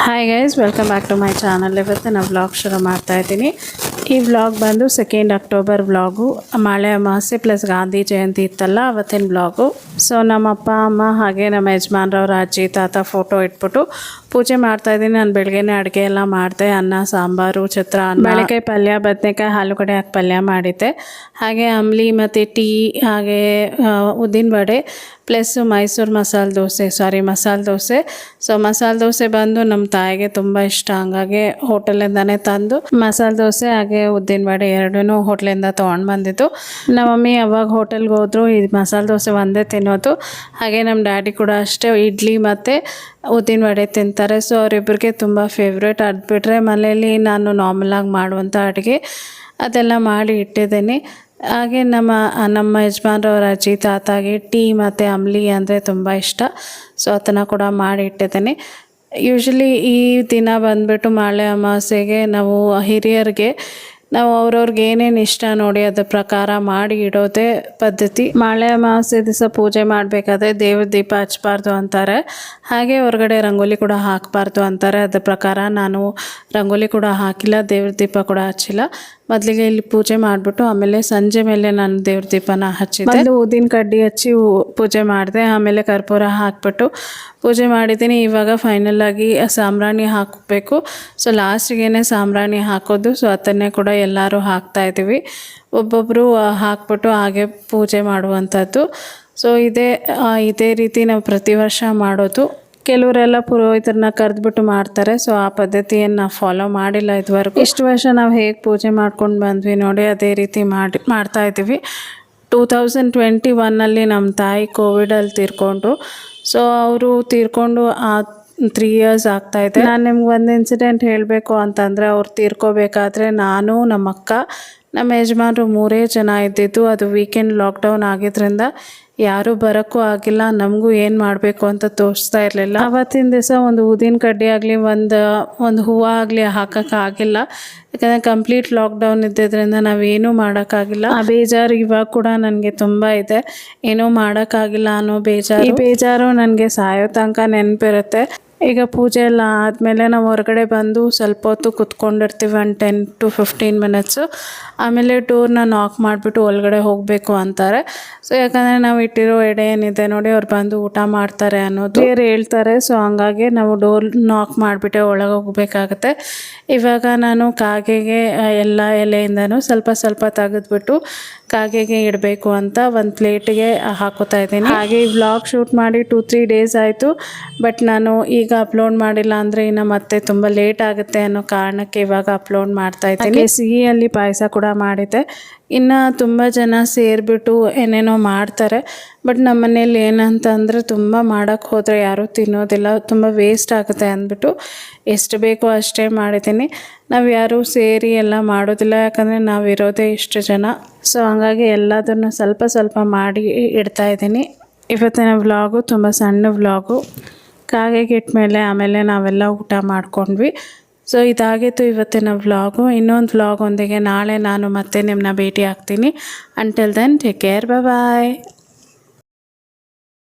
Hi guys welcome back to my channel ಇವತ್ತು ನಾನು vlog ಶುರು ಮಾಡ್ತಾ ಇದ್ದೀನಿ. ಈ ವ್ಲಾಗ್ ಬಂದು ಸೆಕೆಂಡ್ ಅಕ್ಟೋಬರ್ ವ್ಲಾಗು ಮಳೆ ಅಮಾವಾಸ್ಯೆ ಪ್ಲಸ್ ಗಾಂಧಿ ಜಯಂತಿ ಇತ್ತಲ್ಲ, ಅವತ್ತಿನ ವ್ಲಾಗು ಸೊ ನಮ್ಮ ಅಪ್ಪ, ಅಮ್ಮ ಹಾಗೆ ನಮ್ಮ ಯಜಮಾನ್ರವ್ರ, ಅಜ್ಜಿ, ತಾತ ಫೋಟೋ ಇಟ್ಬಿಟ್ಟು ಪೂಜೆ ಮಾಡ್ತಾ ಇದ್ದೀನಿ. ನಾನು ಬೆಳಗ್ಗೆನೇ ಅಡುಗೆ ಎಲ್ಲ ಮಾಡಿದೆ. ಅನ್ನ, ಸಾಂಬಾರು ಚಿತ್ರಾನ್ನ ಬಾಳೆಕಾಯಿ ಪಲ್ಯ, ಬದನೆಕಾಯಿ ಕಡೆ ಹಾಕಿ ಪಲ್ಯ ಮಾಡಿದ್ದೆ. ಹಾಗೆ ಅಂಬ್ಲಿ ಮತ್ತು ಟೀ, ಹಾಗೆ ಉದ್ದಿನ ವಡೆ ಪ್ಲಸ್ ಮೈಸೂರು ಮಸಾಲೆ ದೋಸೆ. ಸಾರಿ ಮಸಾಲೆ ದೋಸೆ. ಸೊ ಮಸಾಲೆ ದೋಸೆ ಬಂದು ನಮ್ಮ ತಾಯಿಗೆ ತುಂಬ ಇಷ್ಟ. ಹಂಗಾಗಿ ಹೋಟೆಲಿಂದನೇ ತಂದು ಮಸಾಲೆ ದೋಸೆ ಹಾಗೆ ಉದ್ದಿನ ವಡೆ ಎರಡೂ ಹೋಟ್ಲಿಂದ ತೊಗೊಂಡು ಬಂದಿದ್ದು. ನಮ್ಮ ಮಮ್ಮಿ ಅವಾಗ ಹೋಟೆಲ್ಗೆ ಹೋದ್ರು ಈ ಮಸಾಲೆ ದೋಸೆ ಒಂದೇ ತಿನ್ನೋದು. ಹಾಗೆ ನಮ್ಮ ಡ್ಯಾಡಿ ಕೂಡ ಅಷ್ಟೇ ಇಡ್ಲಿ ಮತ್ತು ಉದ್ದಿನ ವಡೆ ತಿಂತಾರೆ. ಸೊ ಅವರಿಬ್ಬರಿಗೆ ತುಂಬ ಫೇವ್ರೇಟ್ ಅದು ಬಿಟ್ಟರೆ ಮನೆಯಲ್ಲಿ ನಾನು ನಾರ್ಮಲಾಗಿ ಮಾಡುವಂಥ ಅಡುಗೆ ಅದೆಲ್ಲ ಮಾಡಿ ಇಟ್ಟಿದ್ದೀನಿ. ಹಾಗೆ ನಮ್ಮ ನಮ್ಮ ಯಜಮಾನ್ರವ್ರ ಅಜ್ಜಿ, ತಾತಾಗೆ ಟೀ ಮತ್ತು ಅಂಬ್ಲಿ ಅಂದರೆ ತುಂಬ ಇಷ್ಟ. ಸೊ ಅದನ್ನು ಕೂಡ ಮಾಡಿ ಇಟ್ಟಿದ್ದೀನಿ. ಯೂಶ್ವಲಿ ಈ ದಿನ ಬಂದ್ಬಿಟ್ಟು ಮಾಳೆ ಅಮಾವಾಸ್ಯೆಗೆ ನಾವು ಹಿರಿಯರಿಗೆ, ನಾವು ಅವ್ರವ್ರಿಗೆ ಏನೇನು ಇಷ್ಟ ನೋಡಿ ಅದ್ರ ಪ್ರಕಾರ ಮಾಡಿ ಇಡೋದೇ ಪದ್ಧತಿ. ಮಾಳೆ ಅಮಾವಾಸ್ಯೆ ದಿವಸ ಪೂಜೆ ಮಾಡಬೇಕಾದ್ರೆ ದೇವ್ರ ದೀಪ ಹಚ್ಬಾರ್ದು ಅಂತಾರೆ. ಹಾಗೆ ಹೊರಗಡೆ ರಂಗೋಲಿ ಕೂಡ ಹಾಕಬಾರ್ದು ಅಂತಾರೆ. ಅದ್ರ ಪ್ರಕಾರ ನಾನು ರಂಗೋಲಿ ಕೂಡ ಹಾಕಿಲ್ಲ, ದೇವ್ರ ದೀಪ ಕೂಡ ಹಚ್ಚಿಲ್ಲ. ಮೊದಲಿಗೆ ಇಲ್ಲಿ ಪೂಜೆ ಮಾಡಿಬಿಟ್ಟು ಆಮೇಲೆ ಸಂಜೆ ಮೇಲೆ ನಾನು ದೇವ್ರ ದೀಪನ ಹಚ್ಚಿದ್ದೆ. ಊದಿನ ಕಡ್ಡಿ ಹಚ್ಚಿ ಪೂಜೆ ಮಾಡಿದೆ. ಆಮೇಲೆ ಕರ್ಪೂರ ಹಾಕ್ಬಿಟ್ಟು ಪೂಜೆ ಮಾಡಿದ್ದೀನಿ. ಇವಾಗ ಫೈನಲ್ ಆಗಿ ಸಾಂಬ್ರಾಣಿ ಹಾಕಬೇಕು. ಸೊ ಲಾಸ್ಟಿಗೇನೆ ಸಾಂಬ್ರಾಣಿ ಹಾಕೋದು. ಸೊ ಅದನ್ನೇ ಕೂಡ ಎಲ್ಲರೂ ಹಾಕ್ತಾ ಇದ್ದೀವಿ. ಒಬ್ಬೊಬ್ಬರು ಹಾಕ್ಬಿಟ್ಟು ಹಾಗೆ ಪೂಜೆ ಮಾಡುವಂಥದ್ದು. ಸೊ ಇದೇ ಇದೇ ರೀತಿ ನಾವು ಪ್ರತಿ ವರ್ಷ ಮಾಡೋದು. ಕೆಲವರೆಲ್ಲ ಪುರೋಹಿತರನ್ನ ಕರೆದ್ಬಿಟ್ಟು ಮಾಡ್ತಾರೆ. ಸೊ ಆ ಪದ್ಧತಿಯನ್ನು ಫಾಲೋ ಮಾಡಿಲ್ಲ ಇದುವರೆಗೂ. ಇಷ್ಟು ವರ್ಷ ನಾವು ಹೇಗೆ ಪೂಜೆ ಮಾಡ್ಕೊಂಡು ಬಂದ್ವಿ ನೋಡಿ, ಅದೇ ರೀತಿ ಮಾಡಿ, ಮಾಡ್ತಾ ಇದ್ದೀವಿ. ಟೂ ತೌಸಂಡ್ ಟ್ವೆಂಟಿ ಒನ್ನಲ್ಲಿ ನಮ್ಮ ತಾಯಿ ಕೋವಿಡಲ್ಲಿ ತೀರ್ಕೊಂಡ್ರು. ಸೊ ಅವರು ತೀರ್ಕೊಂಡು ಆ ತ್ರೀ ಇಯರ್ಸ್ ಆಗ್ತಾ ಇದೆ. ನಾನು ನಿಮ್ಗೆ ಒಂದು ಇನ್ಸಿಡೆಂಟ್ ಹೇಳಬೇಕು ಅಂತಂದರೆ ಅವ್ರು ತೀರ್ಕೋಬೇಕಾದ್ರೆ ನಾನು ನಮ್ಮ ಅಕ್ಕ ನಮ್ಮ ಯಜಮಾನರು ಮೂರೇ ಜನ ಇದ್ದಿದ್ದು, ಅದು ವೀಕೆಂಡ್ ಲಾಕ್ಡೌನ್ ಆಗಿದ್ದರಿಂದ ಯಾರೂ ಬರೋಕ್ಕೂ ಆಗಿಲ್ಲ, ನಮಗೂ ಏನು ಮಾಡಬೇಕು ಅಂತ ತೋರಿಸ್ತಾ ಇರಲಿಲ್ಲ. ಆವತ್ತಿನ ದಿವಸ ಒಂದು ಊದಿನ ಕಡ್ಡಿ ಆಗಲಿ, ಒಂದು ಒಂದು ಹೂವು ಆಗಲಿ ಹಾಕೋಕ್ಕಾಗಿಲ್ಲ ಯಾಕಂದರೆ ಕಂಪ್ಲೀಟ್ ಲಾಕ್ಡೌನ್ ಇದ್ದಿದ್ದರಿಂದ ನಾವೇನೂ ಮಾಡೋಕ್ಕಾಗಿಲ್ಲ ಆ ಬೇಜಾರು ಇವಾಗ ಕೂಡ ನನಗೆ ತುಂಬ ಇದೆ. ಏನೂ ಮಾಡೋಕ್ಕಾಗಿಲ್ಲ ಅನ್ನೋ ಬೇಜಾರು. ಈ ಬೇಜಾರು ನನಗೆ ಸಾಯೋ ತನಕ ನೆನಪಿರುತ್ತೆ. ಈಗ ಪೂಜೆ ಎಲ್ಲ ಆದಮೇಲೆ ನಾವು ಹೊರಗಡೆ ಬಂದು ಸ್ವಲ್ಪ ಹೊತ್ತು ಕುತ್ಕೊಂಡಿರ್ತೀವಿ ಒಂದು ಟೆನ್ ಟು ಫಿಫ್ಟೀನ್ ಮಿನಿಟ್ಸು. ಆಮೇಲೆ ಡೋರ್ನ ನಾಕ್ ಮಾಡಿಬಿಟ್ಟು ಒಳಗಡೆ ಹೋಗಬೇಕು ಅಂತಾರೆ. ಸೊ ಯಾಕಂದರೆ ನಾವು ಇಟ್ಟಿರೋ ಎಡೆ ಏನಿದೆ ನೋಡಿ, ಅವ್ರು ಬಂದು ಊಟ ಮಾಡ್ತಾರೆ ಅನ್ನೋದು. ಬೇರೆ ಹೇಳ್ತಾರೆ ಸೊ ಹಂಗಾಗಿ ನಾವು ಡೋರ್ ನಾಕ್ ಮಾಡಿಬಿಟ್ಟೆ ಒಳಗೆ ಹೋಗಬೇಕಾಗತ್ತೆ. ಇವಾಗ ನಾನು ಕಾಗೆಗೆ ಎಲ್ಲ ಎಲೆಯಿಂದನೂ ಸ್ವಲ್ಪ ಸ್ವಲ್ಪ ತೆಗೆದ್ಬಿಟ್ಟು ಕಾಗೆಗೆ ಇಡಬೇಕು ಅಂತ ಒಂದು ಪ್ಲೇಟಿಗೆ ಹಾಕೋತಾ ಇದ್ದೀನಿ. ಹಾಗೆ ಈ ಶೂಟ್ ಮಾಡಿ ಟೂ ತ್ರೀ ಡೇಸ್ ಆಯಿತು. ಬಟ್ ನಾನು ಈಗ ಅಪ್ಲೋಡ್ ಮಾಡಿಲ್ಲ ಅಂದರೆ ಇನ್ನು ಮತ್ತೆ ತುಂಬ ಲೇಟ್ ಆಗುತ್ತೆ ಅನ್ನೋ ಕಾರಣಕ್ಕೆ ಇವಾಗ ಅಪ್ಲೋಡ್ ಮಾಡ್ತಾ ಇದ್ದೀನಿ. ಸಿಹಿಯಲ್ಲಿ ಪಾಯಸ ಕೂಡ ಮಾಡಿದ್ದೆ. ಇನ್ನು ತುಂಬ ಜನ ಸೇರಿಬಿಟ್ಟು ಏನೇನೋ ಮಾಡ್ತಾರೆ. ಬಟ್ ನಮ್ಮ ಮನೇಲಿ ಏನಂತಂದರೆ ತುಂಬ ಮಾಡೋಕ್ಕೆ ಹೋದರೆ ಯಾರೂ ತಿನ್ನೋದಿಲ್ಲ. ತುಂಬ ವೇಸ್ಟ್ ಆಗುತ್ತೆ ಅಂದ್ಬಿಟ್ಟು ಎಷ್ಟು ಬೇಕೋ ಅಷ್ಟೇ ಮಾಡಿದ್ದೀನಿ. ನಾವು ಯಾರೂ ಸೇರಿ ಎಲ್ಲ ಮಾಡೋದಿಲ್ಲ. ಯಾಕಂದರೆ ನಾವಿರೋದೇ ಇಷ್ಟು ಜನ. ಸೊ ಹಂಗಾಗಿ ಎಲ್ಲದನ್ನು ಸ್ವಲ್ಪ ಸ್ವಲ್ಪ ಮಾಡಿ ಇಡ್ತಾ ಇದ್ದೀನಿ. ಇವತ್ತಿನ ವ್ಲಾಗು ತುಂಬ ಸಣ್ಣ ವ್ಲಾಗು ಕಾಗೆಗೆ ಇಟ್ಮೇಲೆ ಆಮೇಲೆ ನಾವೆಲ್ಲ ಊಟ ಮಾಡ್ಕೊಂಡ್ವಿ. ಸೊ ಇದಾಗಿತ್ತು ಇವತ್ತಿನ ವ್ಲಾಗು ಇನ್ನೊಂದು ವ್ಲಾಗ್ ಒಂದಿಗೆ ನಾಳೆ ನಾನು ಮತ್ತೆ ನಿಮ್ಮನ್ನ ಭೇಟಿ ಆಗ್ತೀನಿ. Until then take care bye